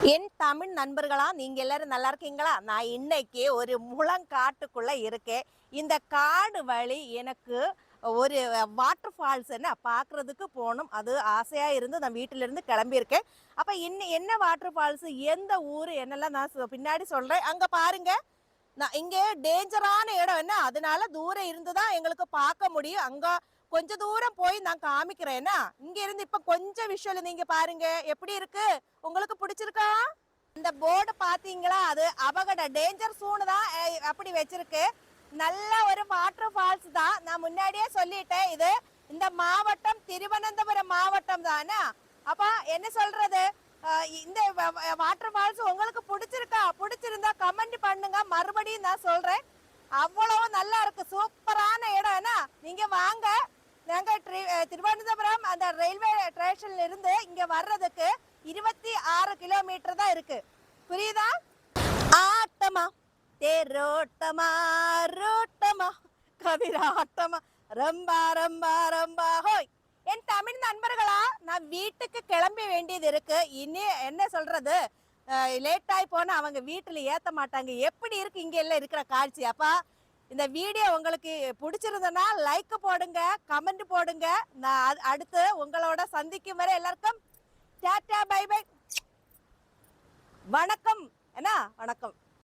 என் தமிழ் நண்பர்களா நீங்க எல்லாரும் நல்லா இருக்கீங்களா? நான் இன்னைக்கு ஒரு முழங்காட்டுக்குள்ள இருக்கேன். இந்த காடு வழி எனக்கு ஒரு வாட்டர் ஃபால்ஸ் என்ன பார்க்கறதுக்கு போகணும். அது ஆசையாக இருந்து நான் வீட்டிலேருந்து கிளம்பியிருக்கேன். அப்போ இன்ன என்ன வாட்டர் ஃபால்ஸ் எந்த ஊர்? என்னெல்லாம் நான் சொ- பின்னாடி சொல்கிறேன் அங்கே பாருங்க. நான் இங்கே டேஞ்சரான இடம் என்ன? அதனால தூரம் இருந்து தான் எங்களுக்கு பார்க்க முடியும். அங்கே கொஞ்ச தூரம் போய் நான் காமிக்கிறேன்னா இங்க இருந்து இப்ப கொஞ்சம் விஷுவல் நீங்க பாருங்க. எப்படி இருக்கு? உங்களுக்கு பிடிச்சிருக்கா? இந்த போர்டு பாத்தீங்களா அது அபகட டேஞ்சர் சூனு தான். அப்படி வச்சிருக்கு. நல்ல ஒரு வாட்டர் ஃபால்ஸ் தான். நான் முன்னாடியே சொல்லிட்டேன் இது. இந்த மாவட்டம் திருவனந்தபுரம் மாவட்டம் தானே? அப்ப என்ன சொல்றது? இந்த வாட்டர் ஃபால்ஸ் உங்களுக்கு பிடிச்சிருக்கா? பிடிச்சிருந்தா கமெண்ட் பண்ணுங்க. மறுபடியும் நான் சொல்றேன். அவ்வளவு நல்லா இருக்கு. சூப்பரான இடம். என்ன நீங்க வாங்க. நாங்கள் திருவனந்தபுரம் அந்த ரயில்வே ஸ்டேஷன்ல இருந்து இங்க வர்றதுக்கு இருபத்தி ஆறு கிலோமீட்டர் தான் இருக்கு. புரியுதா? ஆட்டமா. தேரோட்டமா ரோட்டமா கதிராட்டமா ரொம்ப ரொம்ப ரொம்ப ஹோய். என் தமிழ் நண்பர்களா நான் வீட்டுக்கு கிளம்ப வேண்டியது இருக்கு. இனி என்ன சொல்றது? லேட் ஆகி அவங்க வீட்டில் ஏற்ற மாட்டாங்க. எப்படி இருக்கு இங்கே எல்லாம் இருக்கிற காட்சி? அப்பா இந்த வீடியோ உங்களுக்கு பிடிச்சிருந்தனா லைக் போடுங்க கமெண்ட் போடுங்க. நான் அடுத்து உங்களோட சந்திக்கும் வரை எல்லாருக்கும் டாடா பை பை வணக்கம். என்ன? வணக்கம்.